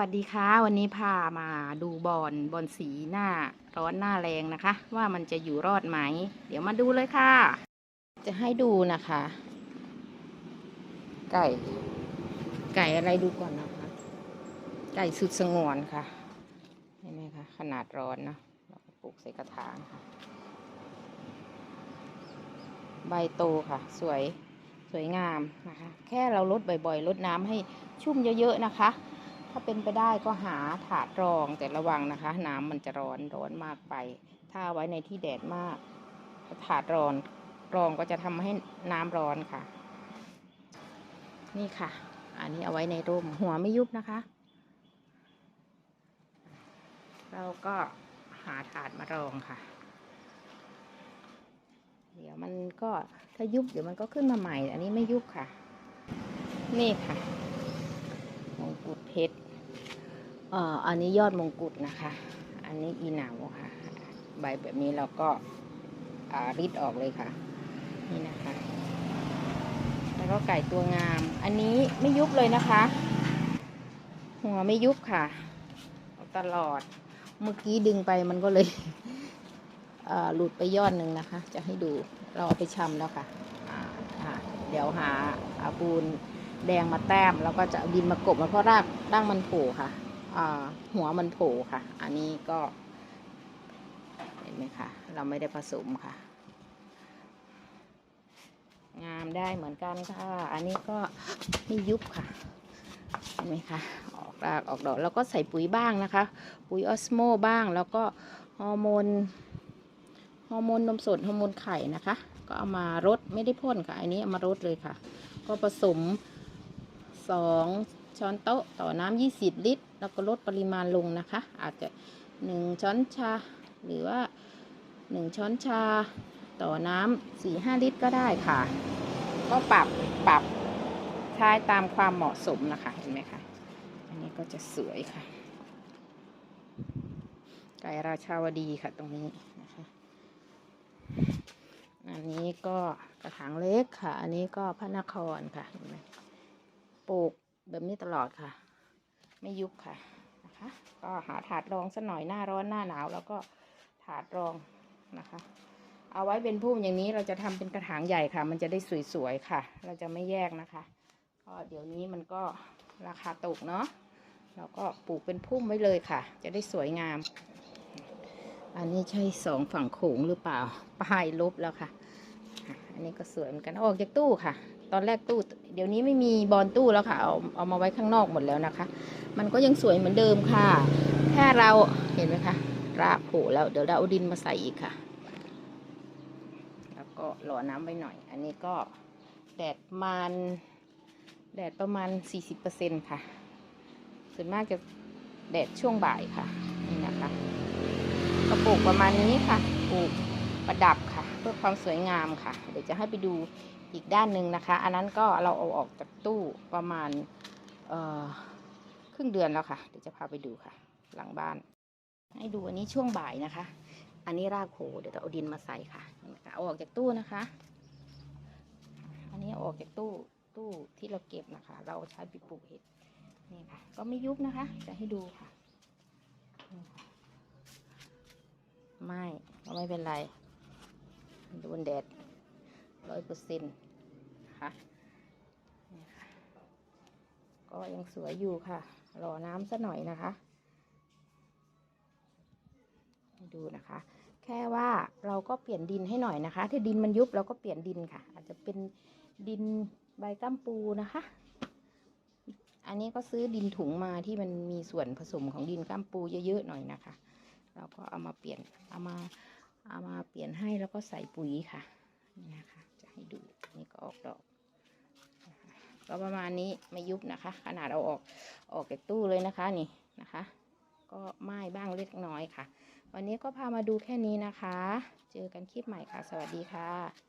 วัสดีค่ะ วันนี้พามาดูบอลบอลสีหน้าร้อนหน้าแรงนะคะ ว่ามันจะอยู่รอดไหม เดี๋ยวมาดูเลยค่ะ จะให้ดูนะคะ ไก่ ไก่อะไรดูก่อนนะคะ ไก่สุดสงวนค่ะเห็นไหมคะขนาดร้อนเนาะเราปลูกใส่กระถางค่ะ ใบโตค่ะ สวยสวยงามนะคะ แค่เราลดบ่อยๆลดน้ำให้ชุ่มเยอะๆนะคะ ถ้าเป็นไปได้ก็หาถาดรองแต่ระวังนะคะ น้ำมันจะร้อนร้อนมากไป ถ้าไว้ในที่แดดมาก ถาดรอนรองก็จะทำให้น้ำร้อนค่ะ นี่ค่ะ อันนี้เอาไว้ในร่มหัวไม่ยุบนะคะ เราก็หาถาดมารองค่ะ เดี๋ยวมันก็ถ้ายุบเดี๋ยวมันก็ขึ้นมาใหม่ อันนี้ไม่ยุบค่ะ นี่ค่ะ กุฎเพชรอันนี้ยอดมงกุฎนะคะ อันนี้อีหนาวค่ะ ใบแบบนี้เราก็ริดออกเลยค่ะ นี่นะคะ แล้วก็ไก่ตัวงาม อันนี้ไม่ยุบเลยนะคะ หัวไม่ยุบค่ะ ตลอด เมื่อกี้ดึงไปมันก็เลยหลุดไปยอดหนึ่งนะคะ จะให้ดู เราเอาไปชำแล้วค่ะ เดี๋ยวหาอาปูน แดงมาแต้ม แล้วก็จะเอาดินมากบมันเพราะรากร่างมันโผล่ค่ะหัวมันโผล่ค่ะ อันนี้ก็เห็นไหมคะเราไม่ได้ผสมค่ะ งามได้เหมือนกันค่ะ อันนี้ก็ไม่ยุบค่ะเห็นไหมคะออกรากออกดอกแล้วก็ใส่ปุ๋ยบ้างนะคะ ปุ๋ยออสโมบ้างแล้วก็ฮอร์โมนฮอร์โมนนมสดฮอร์โมนไข่นะคะ ก็เอามารดไม่ได้พ่นค่ะ อันนี้เอามารดเลยค่ะ ก็ผสม สองช้อนโต๊ะต่อน้ำยี่สิบลิตร แล้วก็ลดปริมาณลงนะคะ อาจจะหนึ่งช้อนชา หรือว่าหนึ่งช้อนชา ต่อน้ำสี่ห้าลิตรก็ได้ค่ะ ก็ปรับปรับใช้ตามความเหมาะสมนะคะ เห็นไหมคะ อันนี้ก็จะสวยค่ะ ไก่ราชาวดีค่ะตรงนี้นะคะอันนี้ก็กระถางเล็กค่ะ อันนี้ก็พระนครค่ะเห็นไหม ปลูกแบบนี้ตลอดค่ะ ไม่ยุบค่ะนะคะ ก็หาถาดรองสักหน่อยหน้าร้อนหน้าหนาว แล้วก็ถาดรองนะคะ เอาไว้เป็นพุ่มอย่างนี้เราจะทำเป็นกระถางใหญ่ค่ะ มันจะได้สวยๆค่ะ เราจะไม่แยกนะคะก็เดี๋ยวนี้มันก็ราคาตกเนาะเราก็ปลูกเป็นพุ่มไว้เลยค่ะ จะได้สวยงาม อันนี้ใช่สองฝั่งโขงหรือเปล่า ป้ายลบแล้วค่ะ นนี้ก็สวยเหมือนกันออกจากตู้ค่ะ ตอนแรกตู้ เดี๋ยวนี้ไม่มีบอลตู้แล้วค่ะ เอาเอามาไว้ข้างนอกหมดแล้วนะคะ มันก็ยังสวยเหมือนเดิมค่ะ แค่เราเห็นไหมคะรากผล่แล้วเดี๋ยวเราเอาดินมาใส่อีกค่ะ แล้วก็หล่อน้ำไว้หน่อย อันนี้ก็แดดมันแดดประมาณ 40%ค่ะ ส่วนมากจะแดดช่วงบ่ายค่ะ นี่นะคะก็ปลูกประมาณนี้ค่ะ ปลูกประดับค่ะ เพื่อความสวยงามค่ะ เดี๋ยวจะให้ไปดูอีกด้านหนึ่งนะคะ อันนั้นก็เราเอาออกจากตู้ประมาณครึ่งเดือนแล้วค่ะ เดี๋ยวจะพาไปดูค่ะ หลังบ้าน ให้ดูอันนี้ช่วงบ่ายนะคะ อันนี้รากโผล่เดี๋ยวเราเอาดินมาใส่ค่ะเอาออกจากตู้นะคะ อันนี้ออกจากตู้ตู้ที่เราเก็บนะคะ เราใช้ไปปลูกเห็ดนี่ค่ะ ก็ไม่ยุบนะคะ จะให้ดูค่ะ ไม่ก็ไม่เป็นไร โดนแดดร้อยเปอร์เซ็นต์ค่ะนี่ค่ะ ก็ยังสวยอยู่ค่ะ รอน้ำสักหน่อยนะคะดูนะคะ แค่ว่าเราก็เปลี่ยนดินให้หน่อยนะคะ ถ้าดินมันยุบเราก็เปลี่ยนดินค่ะ อาจจะเป็นดินใบก้ามปูนะคะ อันนี้ก็ซื้อดินถุงมาที่มันมีส่วนผสมของดินก้ามปูเยอะๆหน่อยนะคะ เราก็เอามาเปลี่ยนเอามา เอามาเปลี่ยนให้แล้วก็ใส่ปุ๋ยค่ะนี่นะคะ จะให้ดูนี่ก็ออกดอกก็ประมาณนี้ไม่ยุบนะคะ ขนาดเอาออกออกจากตู้เลยนะคะนี่นะคะ ก็ไหม้บ้างเล็กน้อยค่ะ วันนี้ก็พามาดูแค่นี้นะคะ เจอกันคลิปใหม่ค่ะ สวัสดีค่ะ